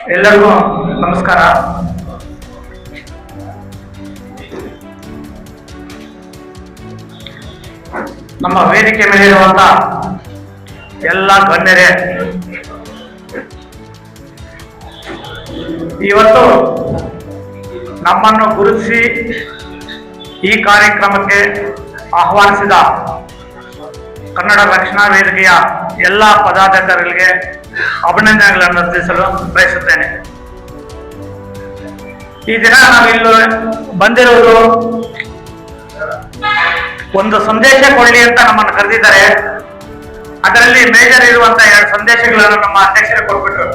ಎಲ್ಲರಿಗೂ ನಮಸ್ಕಾರ. ನಮ್ಮ ವೇದಿಕೆ ಮೇಲೆ ಇರುವಂತ ಎಲ್ಲ ಗಣ್ಯರೇ, ಇವತ್ತು ನಮ್ಮನ್ನು ಗುರುತಿಸಿ ಈ ಕಾರ್ಯಕ್ರಮಕ್ಕೆ ಆಹ್ವಾನಿಸಿದ ಕನ್ನಡ ರಕ್ಷಣಾ ವೇದಿಕೆಯ ಎಲ್ಲ ಪದಾಧಿಕಾರಿಗಳಿಗೆ ಅಭಿನಂದನೆಗಳನ್ನು ತಿಳಿಸಲು ಬಯಸುತ್ತೇನೆ. ಈ ದಿನ ನಾವಿಲ್ಲಿ ಬಂದಿರುವುದು ಒಂದು ಸಂದೇಶ ಕೊಡಲಿ ಅಂತ ನಮ್ಮನ್ನು ಕರೆದಿದ್ದಾರೆ. ಅದರಲ್ಲಿ ಮೇಜರ್ ಇರುವಂತ ಎರಡು ಸಂದೇಶಗಳನ್ನು ನಮ್ಮ ಅಧ್ಯಕ್ಷರು ಕೊಟ್ಬಿಟ್ರು.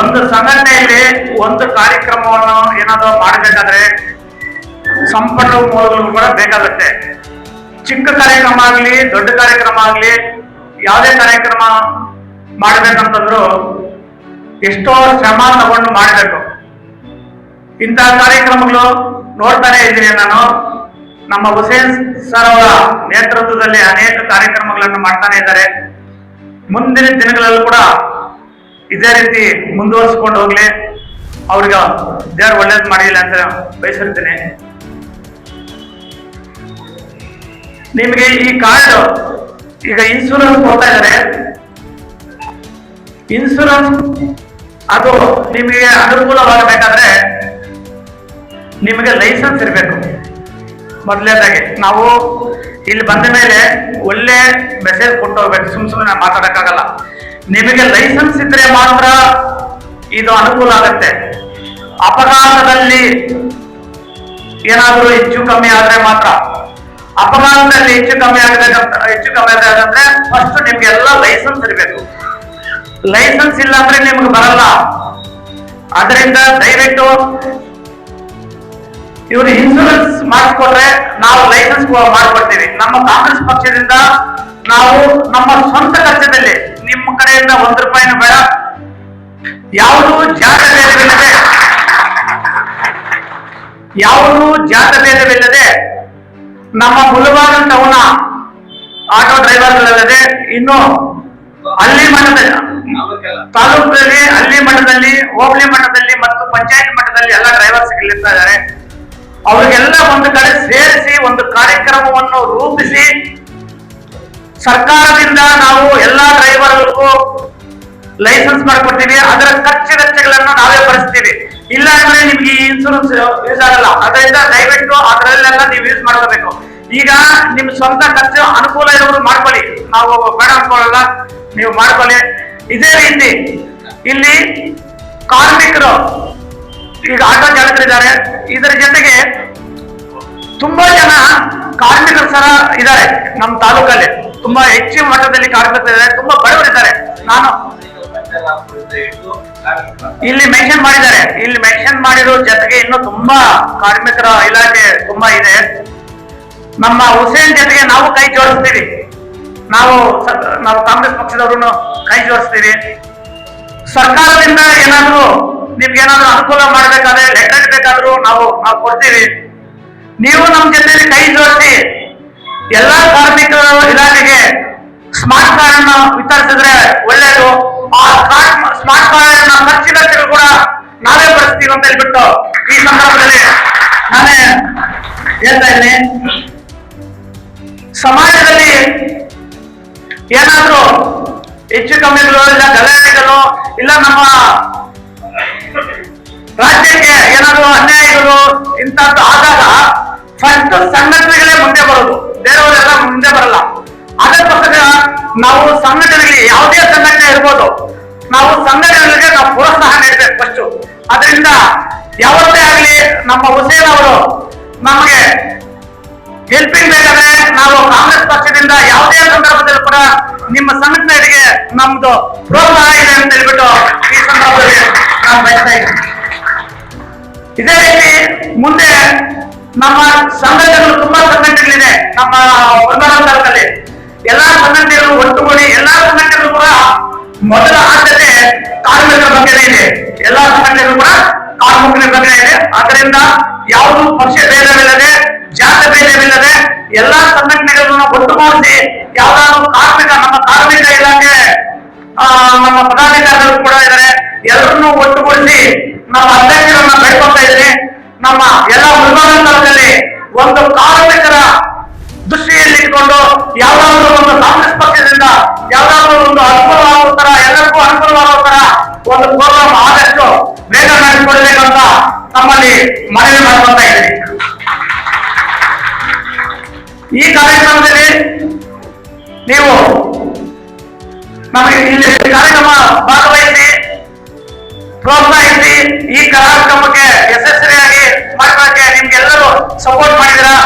ಒಂದು ಸಂಘಟನೆಯಲ್ಲಿ ಒಂದು ಕಾರ್ಯಕ್ರಮವನ್ನು ಏನಾದರೂ ಮಾಡಬೇಕಾದ್ರೆ ಸಂಪನ್ಮೂಲಗಳು ಕೂಡ ಬೇಕಾಗುತ್ತೆ. ಚಿಕ್ಕ ಕಾರ್ಯಕ್ರಮ ಆಗಲಿ, ದೊಡ್ಡ ಕಾರ್ಯಕ್ರಮ ಆಗ್ಲಿ ಯಾವುದೇ ಕಾರ್ಯಕ್ರಮ ಮಾಡ್ಬೇಕಂತಂದ್ರು ಎಷ್ಟೋ ಶ್ರಮ ತಗೊಂಡು ಮಾಡಬೇಕು. ಇಂತಹ ಕಾರ್ಯಕ್ರಮಗಳು ನೋಡ್ತಾನೆ ಇದ್ದೀನಿ ನಾನು. ನಮ್ಮ ಹುಸೇನ್ ಸರ್ ಅವರ ನೇತೃತ್ವದಲ್ಲಿ ಅನೇಕ ಕಾರ್ಯಕ್ರಮಗಳನ್ನು ಮಾಡ್ತಾನೆ ಇದ್ದಾರೆ. ಮುಂದಿನ ದಿನಗಳಲ್ಲೂ ಕೂಡ ಇದೇ ರೀತಿ ಮುಂದುವರಿಸಿಕೊಂಡು ಹೋಗ್ಲಿ. ಅವ್ರಿಗೆ ದೇವ್ರು ಒಳ್ಳೇದು ಮಾಡಿಲ್ಲ ಅಂತ ಬಯಸಿರ್ತೀನಿ. ನಿಮಗೆ ಈ ಕಾರ್ಡ್ ಈಗ ಇನ್ಸೂರೆನ್ಸ್ ಕೊಡ್ತಾ ಇದ್ದಾರೆ ಇನ್ಸೂರೆನ್ಸ್ ಅದು ನಿಮಗೆ ಅನುಕೂಲವಾಗಬೇಕಾದ್ರೆ ನಿಮಗೆ ಲೈಸೆನ್ಸ್ ಇರಬೇಕು. ಮೊದಲನೇದಾಗಿ ನಾವು ಇಲ್ಲಿ ಬಂದ ಮೇಲೆ ಒಳ್ಳೆ ಮೆಸೇಜ್ ಕೊಟ್ಟು ಹೋಗ್ಬೇಕು. ಸುಮ್ ಸುಮ್ಮನೆ ಮಾತಾಡೋಕ್ಕಾಗಲ್ಲ. ನಿಮಗೆ ಲೈಸೆನ್ಸ್ ಇದ್ರೆ ಮಾತ್ರ ಇದು ಅನುಕೂಲ ಆಗುತ್ತೆ. ಅಪಘಾತದಲ್ಲಿ ಏನಾದರೂ ಹೆಚ್ಚು ಕಮ್ಮಿ ಆದರೆ ಮಾತ್ರ ಅಪಘಾತದಲ್ಲಿ ಹೆಚ್ಚು ಕಮ್ಮಿ ಆಗಬೇಕಂತ ಹೆಚ್ಚು ಕಮ್ಮಿ ಆಗಬೇಕಂದ್ರೆ ಫಸ್ಟ್ ನಿಮ್ಗೆ ಎಲ್ಲ ಲೈಸೆನ್ಸ್ ಇರಬೇಕು. ಲೈಸೆನ್ಸ್ ಇಲ್ಲ ಅಂದ್ರೆ ನಿಮ್ಗೆ ಬರಲ್ಲ. ಅದರಿಂದ ದಯವಿಟ್ಟು ಇವರು ಇನ್ಸೂರೆನ್ಸ್ ಮಾಡಿಸ್ಕೊಟ್ರೆ ನಾವು ಲೈಸೆನ್ಸ್ ಮಾಡ್ಕೊಡ್ತೀವಿ. ನಮ್ಮ ಕಾಂಗ್ರೆಸ್ ಪಕ್ಷದಿಂದ ನಾವು ನಮ್ಮ ಸ್ವಂತ ಖರ್ಚದಲ್ಲಿ ನಿಮ್ಮ ಕಡೆಯಿಂದ ಒಂದು ರೂಪಾಯಿನ ಬೇಡ. ಯಾವುದು ಜಾತ ಭೇದವಿಲ್ಲದೆ, ಯಾವುದು ಜಾತ ಭೇದವಿಲ್ಲದೆ ನಮ್ಮ ಮುಳುಬಾಗ ಟೌನ ಆಟೋ ಡ್ರೈವರ್ಗಳಲ್ಲದೆ ಇನ್ನು ಹಳ್ಳಿ ಮಠದಲ್ಲಿ ತಾಲೂಕಲ್ಲಿ, ಹಳ್ಳಿ ಮಟ್ಟದಲ್ಲಿ, ಹೋಬಳಿ ಮಟ್ಟದಲ್ಲಿ ಮತ್ತು ಪಂಚಾಯತ್ ಮಟ್ಟದಲ್ಲಿ ಎಲ್ಲ ಡ್ರೈವರ್ಸ್ ಇದ್ದಾರೆ. ಅವರಿಗೆಲ್ಲ ಒಂದು ಕಡೆ ಸೇರಿಸಿ ಒಂದು ಕಾರ್ಯಕ್ರಮವನ್ನು ರೂಪಿಸಿ ಸರ್ಕಾರದಿಂದ ನಾವು ಎಲ್ಲಾ ಡ್ರೈವರ್ಗಳಿಗೂ ಲೈಸೆನ್ಸ್ ಮಾಡಿಕೊಡ್ತೀವಿ. ಅದರ ಖರ್ಚು ವೆಚ್ಚಗಳನ್ನು ನಾವೇ ಭರಿಸ್ತೀವಿ. ಇಲ್ಲ ಅಂದ್ರೆ ನಿಮ್ಗೆ ಈ ಇನ್ಸೂರೆನ್ಸ್ ಯೂಸ್ ಆಗಲ್ಲ ಅದರಿಂದ ದಯವಿಟ್ಟು ಅದರಲ್ಲೆಲ್ಲ ನೀವು ಯೂಸ್ ಮಾಡ್ಕೋಬೇಕು. ಈಗ ನಿಮ್ ಸ್ವಂತ ಖರ್ಚು ಅನುಕೂಲ ಇರೋರು ಮಾಡ್ಕೊಳ್ಳಿ. ನಾವು ಬೇಡ ಅನ್ಕೊಳ್ಳಲ್ಲ ನೀವು ಮಾಡ್ಕೊಳ್ಳಿ. ಇದೇ ರೀತಿ ಇಲ್ಲಿ ಕಾರ್ಮಿಕರು ಈಗ ಆಟೋ ಚಾಲಕರಿದ್ದಾರೆ. ಇದರ ಜೊತೆಗೆ ತುಂಬಾ ಜನ ಕಾರ್ಮಿಕರು ಸಹ ಇದ್ದಾರೆ ನಮ್ಮ ತಾಲೂಕಲ್ಲಿ. ತುಂಬಾ ಹೆಚ್ಚಿನ ಮಟ್ಟದಲ್ಲಿ ಕಾರ್ಮಿಕರು ಇದ್ದಾರೆ. ತುಂಬಾ ಬಡವರಿದ್ದಾರೆ ನಾನು ಇಲ್ಲಿ ಮೆನ್ಷನ್ ಮಾಡಿದ್ದಾರೆ. ಇಲ್ಲಿ ಮೆನ್ಷನ್ ಮಾಡಿರೋ ಜೊತೆಗೆ ಇನ್ನು ತುಂಬಾ ಕಾರ್ಮಿಕರ ಇಲಾಖೆ ತುಂಬಾ ಇದೆ. ನಮ್ಮ ಹುಸೇನ್ ಜೊತೆಗೆ ನಾವು ಕೈ ಜೋಡಿಸ್ತೀವಿ. ನಾವು ನಾವು ಕಾಂಗ್ರೆಸ್ ಪಕ್ಷದವರು ಕೈ ಜೋಡಿಸ್ತೀವಿ. ಸರ್ಕಾರದಿಂದ ಏನಾದ್ರು ನಿಮ್ಗೆ ಏನಾದ್ರು ಅನುಕೂಲ ಮಾಡ್ಬೇಕಾದ್ರೆ ಲೆಟರ್ ಬೇಕಾದ್ರೂ ನಾವು ನಾವು ಕೊಡ್ತೀವಿ. ನೀವು ನಮ್ಮ ಜೊತೆ ಕೈ ಜೋಡಿಸಿ ಎಲ್ಲಾ ಕಾರ್ಮಿಕರ ಇಲಾಖೆಗೆ ಸ್ಮಾರ್ಟ್ ಕಾರ್ಡ್ ಅನ್ನು ವಿತರಿಸಿದ್ರೆ ಒಳ್ಳೇದು. ಆ ಸ್ಮಾರ್ಟ್ ಕಾರ್ಡ್ ಬಳಸ್ತೀವಿ ಅಂತ ಹೇಳ್ಬಿಟ್ಟು ಈ ಸಂದರ್ಭದಲ್ಲಿ ನಾನೇ ಹೇಳ್ತಾ ಇದ್ದೀನಿ ಸಮಾಜದಲ್ಲಿ ಏನಾದ್ರೂ ಹೆಚ್ಚು ಕಮ್ಮಿಗಳು ಇಲ್ಲ ಗಲಾಟೆಗಳು ಇಲ್ಲ ನಮ್ಮ ರಾಜ್ಯಕ್ಕೆ ಏನಾದ್ರು ಅನ್ಯಾಯಗಳು ಇಂಥದ್ದು ಆದಾಗ ಫಸ್ಟ್ ಸಂಘಟನೆಗಳೇ ಮುಂದೆ ಬರೋದು. ಬೇರೆಯವರೆಲ್ಲ ಮುಂದೆ ಬರಲ್ಲ. ಅದಕ್ಕೋಸ್ಕರ ನಾವು ಸಂಘಟನೆಗಳಿಗೆ ಯಾವುದೇ ಸಂಘಟನೆ ಇರ್ಬೋದು. ನಾವು ಸಂಘಟನೆಗಳಿಗೆ ನಾವು ಪ್ರೋತ್ಸಾಹ ನೀಡಬೇಕು ಫಸ್ಟ್ ಅದರಿಂದ ಯಾವತ್ತೇ ಆಗಲಿ ನಮ್ಮ ಹುಸೇನ್ ಅವರು ನಮಗೆ ಹೆಲ್ಪಿಂಗ್ ಬೇಕಾದ್ರೆ ನಾವು ಕಾಂಗ್ರೆಸ್ ಪಕ್ಷದಿಂದ ಯಾವುದೇ ಸಂದರ್ಭದಲ್ಲಿ ಕೂಡ ನಿಮ್ಮ ಸಂಘಟನೆಗಳಿಗೆ ನಮ್ದು ಪ್ರೋತ್ಸಾಹ ಇದೆ ಅಂತ ಹೇಳ್ಬಿಟ್ಟು ಈ ಸಂದರ್ಭದಲ್ಲಿ ನಾನು ಬಯಸ್ತಾ ಇದೇ ರೀತಿ ಮುಂದೆ ನಮ್ಮ ಸಂಘಟನೆಗಳು ತುಂಬಾ ಸಂಘಟನೆಗಳಿದೆ ನಮ್ಮ ಒಂದರ ತಾಲೂಕಲ್ಲಿ ಎಲ್ಲಾ ಸಂಘಟನೆಗಳು ಒಟ್ಟುಗೂಡಿ ಎಲ್ಲಾ ಸಂಘಟನೆಗಳು ಇದೆ. ಎಲ್ಲಾ ಸಂಘಟನೆಗಳು ಕೂಡ ಕಾನೂನು ಬಗ್ಗೆ ಇದೆ. ಆದ್ದರಿಂದ ಯಾವುದು ಪಕ್ಷ ಭೇದವಿಲ್ಲದೆ, ಜಾತಿ ಭೇದವಿಲ್ಲದೆ, ಎಲ್ಲಾ ಸಂಘಟನೆಗಳನ್ನ ಒಟ್ಟು ಮಾಡಿಸಿ ಯಾವ್ದಾದ್ರು ಕಾರ್ಮಿಕ, ನಮ್ಮ ಕಾರ್ಮಿಕ ಇಲಾಖೆ, ಆ, ನಮ್ಮ ಪದಾಧಿಕಾರಿಗಳು ಕೂಡ ಇದಾರೆ ಎಲ್ಲರನ್ನೂ ಒಟ್ಟುಗೂಡಿಸಿ ನಮ್ಮ ಅಧ್ಯಕ್ಷರನ್ನ ಬೆಳ್ಕೊತಾ ಇದ್ದೀನಿ. ನಮ್ಮ ಎಲ್ಲ ಮುಲ್ಬಾಗಲ್ ಒಂದು ಕಾರ್ ನಮ್ಮಲ್ಲಿ ಮನವಿ ಮಾಡುವಂತ ಇದ್ದೀನಿ ಈ ಕಾರ್ಯಕ್ರಮದಲ್ಲಿ ನೀವು ನಮಗೆ ಇಲ್ಲಿ ಕಾರ್ಯಕ್ರಮ ಭಾಗವಹಿಸಿ, ಪ್ರೋತ್ಸಾಹಿಸಿ ಈ ಕಾರ್ಯಕ್ರಮಕ್ಕೆ ಯಶಸ್ವಿಯಾಗಿ ಮಾಡಲಿಕ್ಕೆ ನಿಮ್ಗೆಲ್ಲರೂ ಸಪೋರ್ಟ್ ಮಾಡಿದಿರಾ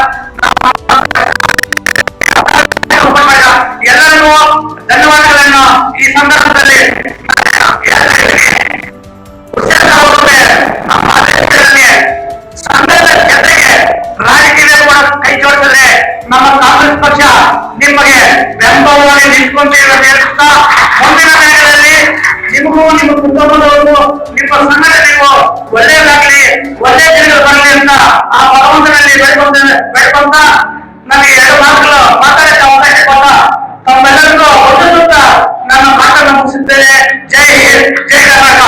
ನಿಮ್ಮ ಕುಟುಂಬದವರು, ನಿಮ್ಮ ಸಂಘದ ನೀವು ಒಳ್ಳೇದಾಗ್ಲಿ ಒಳ್ಳೆ ಜನರು ಬರಲಿ ಅಂತ ಆ ಭಗವಂತನಲ್ಲಿ ಬೆಳ್ಕೊಂಡ ಬೆಳ್ಕೊಂಡ ನನಗೆ ಎರಡು ಮಾತುಗಳು ಮಾತಾಡಕ್ಕೆ ಅವಕಾಶ ಕೊಟ್ಟ. ತಮ್ಮೆಲ್ಲರಿಗೂ ಹೊರಡುತ್ತಾ ನನ್ನ ಮಾತನ್ನು ಮುಗಿಸುತ್ತೇನೆ. ಜೈ ಜೈ ಕರ್ನಾಟಕ.